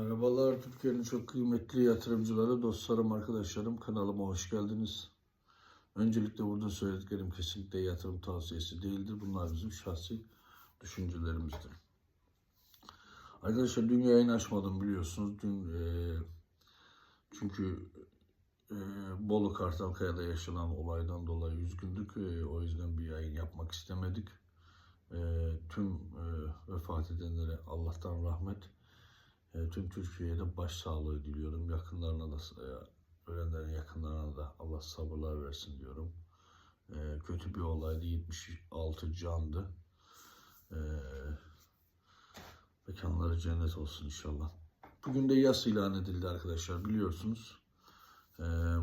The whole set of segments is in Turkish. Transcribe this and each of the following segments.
Merhabalar Türkiye'nin çok kıymetli yatırımcıları, dostlarım, arkadaşlarım kanalıma hoş geldiniz. Öncelikle burada söylediklerim kesinlikle yatırım tavsiyesi değildir. Bunlar bizim şahsi düşüncelerimizdir. Arkadaşlar dün yayın açmadım biliyorsunuz. Dün e, çünkü e, Bolu Kartalkaya'da yaşanan olaydan dolayı üzgündük. E, o yüzden bir yayın yapmak istemedik. E, tüm e, vefat edenlere Allah'tan rahmet, e, tüm Türkiye'de başsağlığı diliyorum. Yakınlarına da, e, ölenlerin yakınlarına da Allah sabırlar versin diyorum. E, kötü bir olaydı. 76 candı. E, mekanları cennet olsun inşallah. Bugün de yas ilan edildi arkadaşlar biliyorsunuz.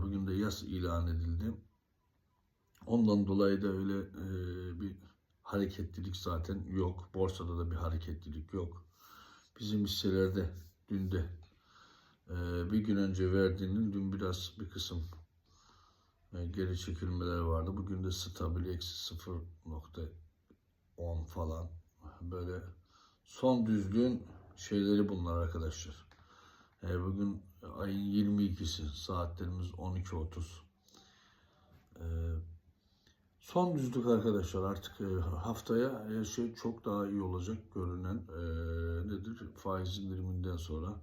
Bugün de yas ilan edildi. Ondan dolayı da öyle bir hareketlilik zaten yok. Borsada da bir hareketlilik yok. Bizim hisselerde dün de e, bir gün önce verdiğinin dün biraz bir kısım e, geri çekilmeler vardı. Bugün de stabil eksi 0.10 falan böyle son düzlüğün şeyleri bunlar arkadaşlar. E, bugün ayın 22'si saatlerimiz 12.30. E, son düzlük arkadaşlar artık e, haftaya her şey çok daha iyi olacak görünen e, nedir faiz indiriminden sonra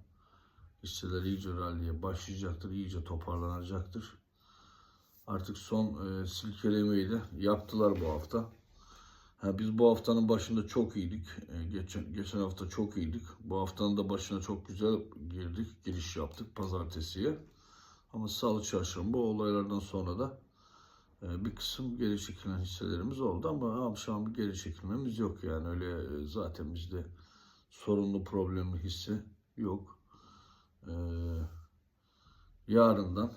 hisseler iyice ralliye başlayacaktır, iyice toparlanacaktır. Artık son e, silkelemeyi de yaptılar bu hafta. Ha, biz bu haftanın başında çok iyiydik. E, geçen, geçen hafta çok iyiydik. Bu haftanın da başına çok güzel girdik, giriş yaptık pazartesiye. Ama salı çarşamba olaylardan sonra da bir kısım geri çekilen hisselerimiz oldu ama akşam bir geri çekilmemiz yok yani öyle e, zaten bizde sorunlu problemli hisse yok. E, yarından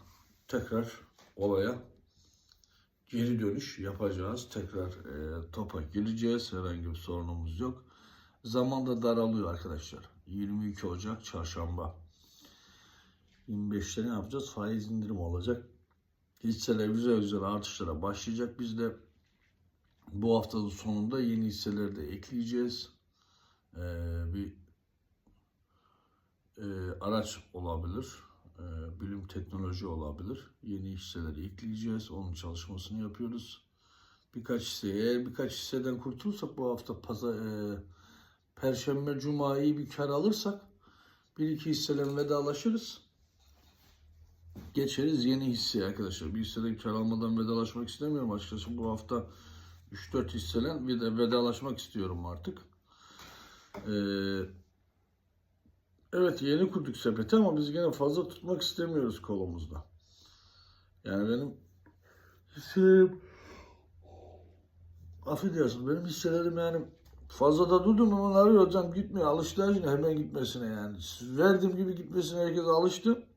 tekrar olaya geri dönüş yapacağız. Tekrar e, topa gireceğiz. Herhangi bir sorunumuz yok. Zaman da daralıyor arkadaşlar. 22 Ocak çarşamba. 25'te ne yapacağız? Faiz indirim olacak. Hisseler güzel güzel artışlara başlayacak. Biz de bu haftanın sonunda yeni hisseleri de ekleyeceğiz. Ee, bir e, araç olabilir. Ee, bilim teknoloji olabilir. Yeni hisseleri ekleyeceğiz. Onun çalışmasını yapıyoruz. Birkaç hisse, eğer birkaç hisseden kurtulursak bu hafta pazar, e, Perşembe, Cuma iyi bir kar alırsak bir iki hisseden vedalaşırız geçeriz yeni hisse arkadaşlar. Bir hisseden kar almadan vedalaşmak istemiyorum açıkçası. Bu hafta 3-4 hisselen de vedalaşmak istiyorum artık. Ee, evet yeni kurduk sepeti ama biz gene fazla tutmak istemiyoruz kolumuzda. Yani benim hisselerim affedersin benim hisselerim yani fazla da durdum ama arıyor hocam gitmiyor. Alıştı hemen gitmesine yani. Verdiğim gibi gitmesine herkes alıştı.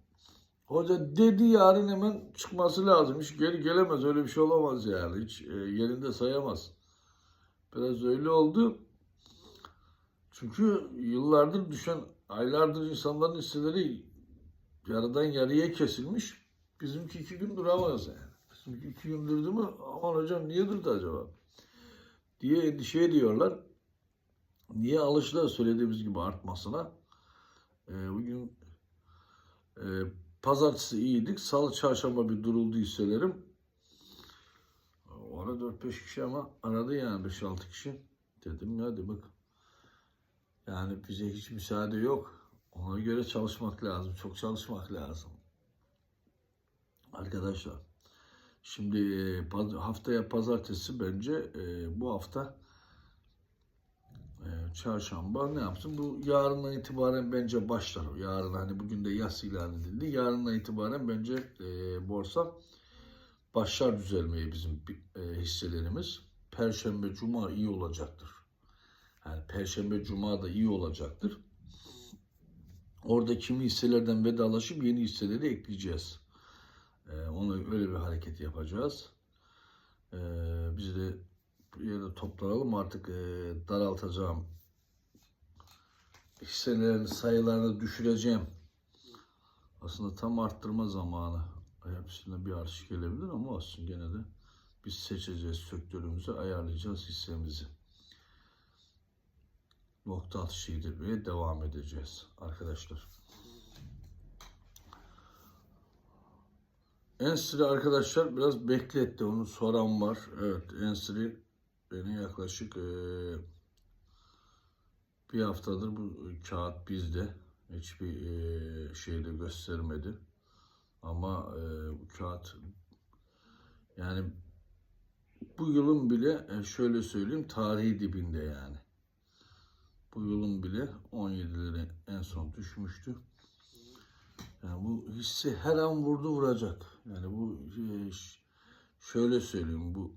Hoca dedi yarın hemen çıkması lazım. Hiç geri gelemez. Öyle bir şey olamaz yani. Hiç e, yerinde sayamaz. Biraz öyle oldu. Çünkü yıllardır düşen, aylardır insanların hisseleri yarıdan yarıya kesilmiş. Bizimki iki gün duramaz yani. Bizimki iki gün durdu mu aman hocam niye durdu acaba? Diye endişe ediyorlar. Niye alıştılar söylediğimiz gibi artmasına? E, bugün e, Pazartesi iyiydik. Salı, çarşamba bir duruldu hisselerim. O ara 4-5 kişi ama aradı yani 5-6 kişi. Dedim ya hadi bak. Yani bize hiç müsaade yok. Ona göre çalışmak lazım. Çok çalışmak lazım. Arkadaşlar. Şimdi e, haftaya pazartesi bence e, bu hafta çarşamba ne yapsın? Bu yarından itibaren bence başlar. Yarın hani bugün de yas ilan edildi. Yarından itibaren bence e, borsa başlar düzelmeye bizim e, hisselerimiz. Perşembe, cuma iyi olacaktır. Yani perşembe, cuma da iyi olacaktır. Orada kimi hisselerden vedalaşıp yeni hisseleri ekleyeceğiz. E, onu öyle bir hareket yapacağız. E, biz de yere toplanalım artık e, daraltacağım hisselerin sayılarını düşüreceğim. Aslında tam arttırma zamanı. Hepsinde bir artış gelebilir ama olsun gene de biz seçeceğiz sektörümüzü ayarlayacağız hissemizi. nokta atışı yedirmeye devam edeceğiz arkadaşlar. Ensri arkadaşlar biraz bekletti. Onu soran var. Evet Ensri beni yaklaşık eee, bir haftadır bu kağıt bizde. Hiçbir eee, şeyde göstermedi. Ama eee, bu kağıt yani bu yılın bile e, şöyle söyleyeyim tarihi dibinde yani. Bu yılın bile 17'leri en son düşmüştü. Yani bu hissi her an vurdu vuracak. Yani bu e, şöyle söyleyeyim bu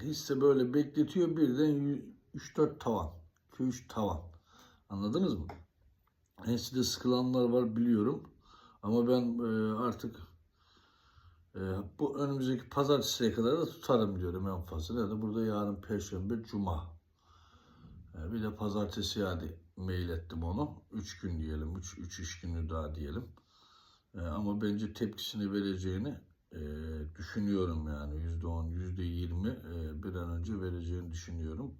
hisse böyle bekletiyor birden 3-4 tavan. 2-3 tavan. Anladınız mı? Enside sıkılanlar var biliyorum. Ama ben e, artık e, bu önümüzdeki pazartesiye kadar da tutarım diyorum en fazla. Da burada yarın perşembe, cuma. E, bir de pazartesi hadi mail ettim onu. 3 gün diyelim. 3 3 iş günü daha diyelim. Ama bence tepkisini vereceğini düşünüyorum yani. %10, %20 e, bir an önce vereceğini düşünüyorum.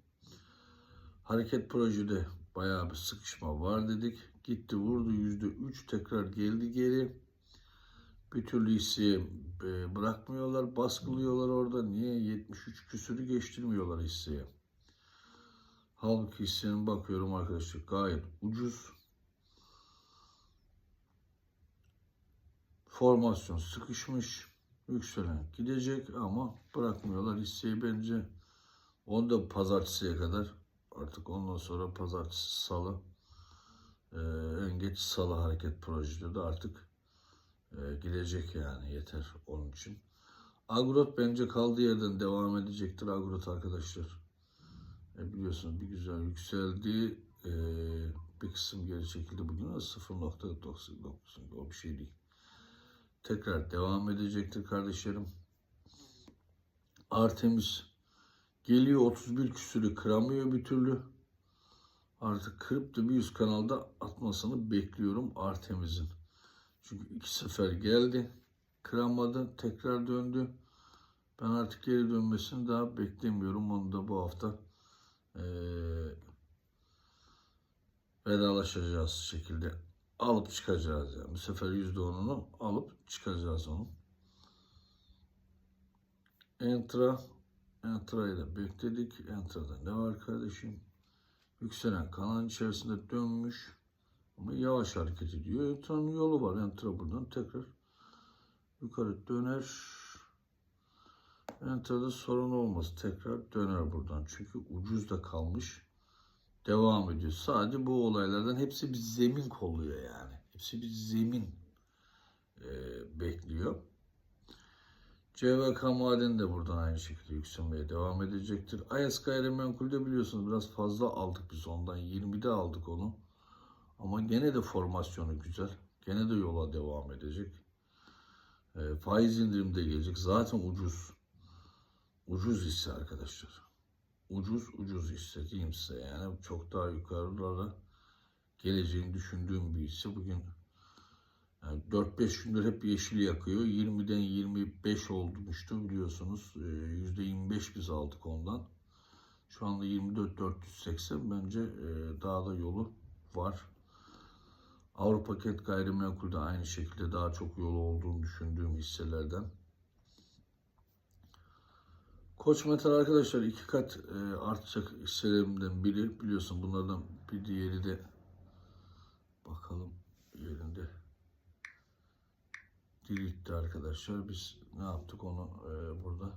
Hareket projede bayağı bir sıkışma var dedik. Gitti vurdu %3 tekrar geldi geri. Bir türlü hisseyi e, bırakmıyorlar, baskılıyorlar orada. Niye? 73 küsürü geçtirmiyorlar hisseye. Halbuki hissenin bakıyorum arkadaşlar gayet ucuz. Formasyon sıkışmış. Yükselen gidecek ama bırakmıyorlar hisseyi bence. Onu da pazartesiye kadar artık ondan sonra pazartesi salı e, en geç salı hareket projede de artık e, gidecek yani yeter onun için. Agrot bence kaldığı yerden devam edecektir Agrot arkadaşlar. E, biliyorsunuz bir güzel yükseldi. E, bir kısım geri çekildi bugün ama 0.99 o bir şey değil. Tekrar devam edecektir kardeşlerim. Artemis geliyor 31 küsürü kıramıyor bir türlü. Artık kırıp da bir üst kanalda atmasını bekliyorum Artemis'in. Çünkü iki sefer geldi. Kıramadı. Tekrar döndü. Ben artık geri dönmesini daha beklemiyorum. Onu da bu hafta eee vedalaşacağız şekilde alıp çıkacağız. Yani. Bu sefer %10'unu alıp çıkacağız onu. Entra Da bekledik. Entra'da ne var kardeşim? Yükselen kanalın içerisinde dönmüş. Ama yavaş hareket ediyor. Entra'nın yolu var. Entra buradan tekrar yukarı döner. Entra'da sorun olmaz. Tekrar döner buradan. Çünkü ucuz da kalmış. Devam ediyor. Sadece bu olaylardan hepsi bir zemin kolluyor yani. Hepsi bir zemin e, bekliyor. CVK maden de buradan aynı şekilde yükselmeye devam edecektir. Ayas gayrimenkulde biliyorsunuz biraz fazla aldık biz ondan. 20'de aldık onu. Ama gene de formasyonu güzel. Gene de yola devam edecek. E, faiz indirim de gelecek. Zaten ucuz. Ucuz hisse arkadaşlar. Ucuz ucuz hisse diyeyim size. Yani çok daha yukarılara geleceğini düşündüğüm bir hisse. Bugün yani 4-5 gündür hep yeşil yakıyor. 20'den 25 olmuştu biliyorsunuz. Ee, %25 biz aldık ondan. Şu anda 24-480 bence e, daha da yolu var. Avrupa Kent Gayrimenkul'de aynı şekilde daha çok yolu olduğunu düşündüğüm hisselerden. Koç Metal arkadaşlar iki kat e, artacak hisselerimden biri. Biliyorsun bunlardan bir diğeri de bakalım yerinde. Dilitti arkadaşlar. Biz ne yaptık onu e, burada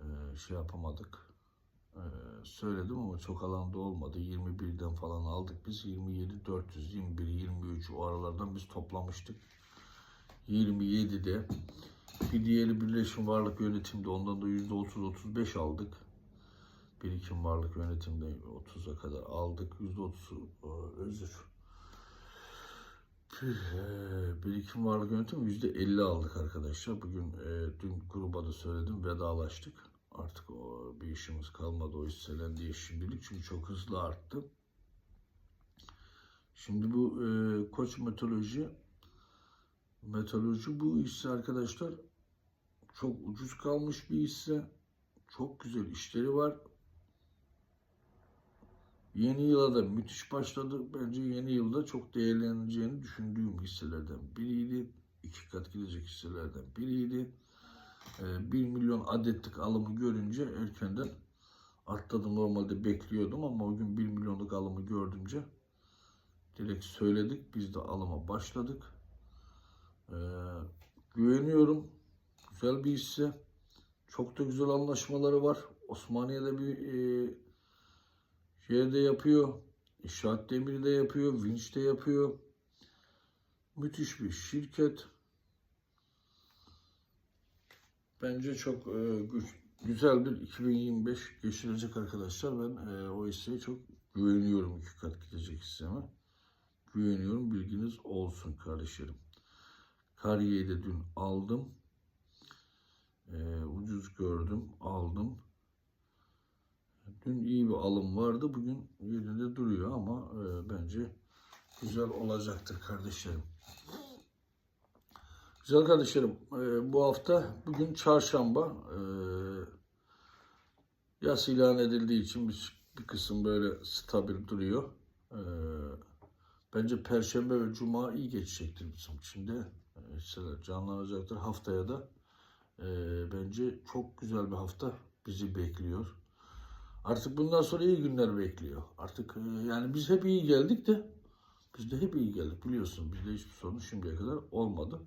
e, şey yapamadık. E, söyledim ama çok alanda olmadı. 21'den falan aldık biz. 27, 400, 21, 23 o aralardan biz toplamıştık. 27'de bir diğeri Birleşim Varlık Yönetim'de ondan da %30-35 aldık. Birikim Varlık Yönetim'de 30'a kadar aldık. %30'u e, özür. Eee, Birikim Varlık Yönetimi %50 aldık arkadaşlar. Bugün e, dün gruba da söyledim vedalaştık. Artık o bir işimiz kalmadı o hisselen diye şimdilik çünkü çok hızlı arttı. Şimdi bu e, Koç Meteoroloji Meteoroloji bu hisse arkadaşlar çok ucuz kalmış bir hisse. Çok güzel işleri var. Yeni yıla da müthiş başladı. Bence yeni yılda çok değerleneceğini düşündüğüm hisselerden biriydi. İki kat gidecek hisselerden biriydi. Ee, 1 milyon adetlik alımı görünce erkenden atladım. Normalde bekliyordum ama o gün 1 milyonluk alımı gördümce direkt söyledik. Biz de alıma başladık. Ee, güveniyorum. Güzel bir hisse. Çok da güzel anlaşmaları var. Osmaniye'de bir e, şeyde yapıyor. İnşaat demiri de yapıyor. Vinç de yapıyor. Müthiş bir şirket. Bence çok e, gü- güzel bir 2025 geçirecek arkadaşlar. Ben e, o hisseye çok güveniyorum. iki kat gidecek hisseme. Güveniyorum. Bilginiz olsun kardeşlerim. Kariyeyi de dün aldım. E, ucuz gördüm. Aldım. Dün iyi bir alım vardı. Bugün yerinde duruyor ama e, bence güzel olacaktır kardeşlerim. Güzel kardeşlerim, e, bu hafta bugün çarşamba e, yas ilan edildiği için bir, bir kısım böyle stabil duruyor. E, bence perşembe ve cuma iyi geçecektir bizim için de. E, hisseler canlanacaktır. Haftaya da e, bence çok güzel bir hafta bizi bekliyor. Artık bundan sonra iyi günler bekliyor. Artık e, yani biz hep iyi geldik de biz de hep iyi geldik biliyorsun. Bizde hiçbir sorun şimdiye kadar olmadı.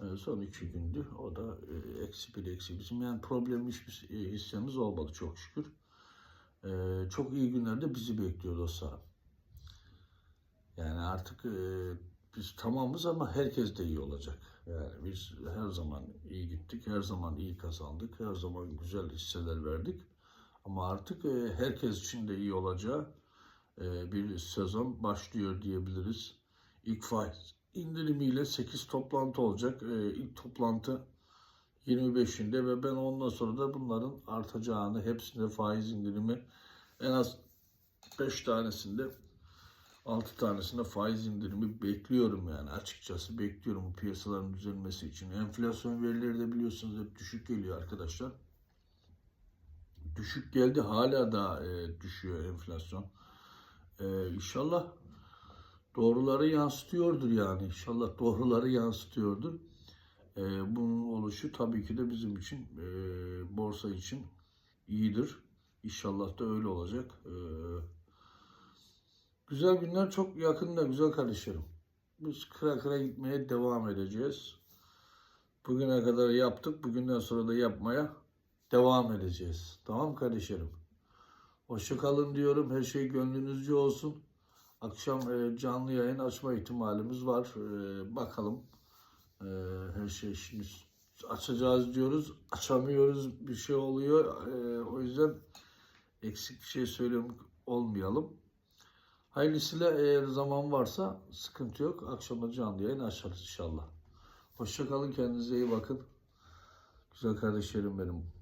E, son iki gündü. O da e, eksi bir eksi bizim. Yani problem hiçbir hissemiz olmadı çok şükür. Çok iyi günlerde bizi bekliyor dostlarım. Yani artık biz tamamız ama herkes de iyi olacak. Yani biz her zaman iyi gittik, her zaman iyi kazandık, her zaman güzel hisseler verdik. Ama artık e, herkes için de iyi olacağı e, bir sezon başlıyor diyebiliriz. İlk faiz indirimiyle 8 toplantı olacak. E, ilk toplantı 25'inde ve ben ondan sonra da bunların artacağını, hepsinde faiz indirimi en az 5 tanesinde 6 tanesinde faiz indirimi bekliyorum yani açıkçası bekliyorum piyasaların düzelmesi için. Enflasyon verileri de biliyorsunuz hep düşük geliyor arkadaşlar düşük geldi. Hala da e, düşüyor enflasyon. E, inşallah doğruları yansıtıyordur yani. İnşallah doğruları yansıtıyordur. E, bunun oluşu tabii ki de bizim için, e, borsa için iyidir. İnşallah da öyle olacak. E, güzel günler çok yakında güzel kardeşlerim. Biz kıra kıra gitmeye devam edeceğiz. Bugüne kadar yaptık. Bugünden sonra da yapmaya devam edeceğiz. Tamam kardeşlerim. Hoşça kalın diyorum. Her şey gönlünüzce olsun. Akşam e, canlı yayın açma ihtimalimiz var. E, bakalım. E, her şey şimdi açacağız diyoruz. Açamıyoruz. Bir şey oluyor. E, o yüzden eksik bir şey söylüyorum olmayalım. Hayırlısıyla eğer zaman varsa sıkıntı yok. Akşama canlı yayın açarız inşallah. Hoşça kalın. Kendinize iyi bakın. Güzel kardeşlerim benim.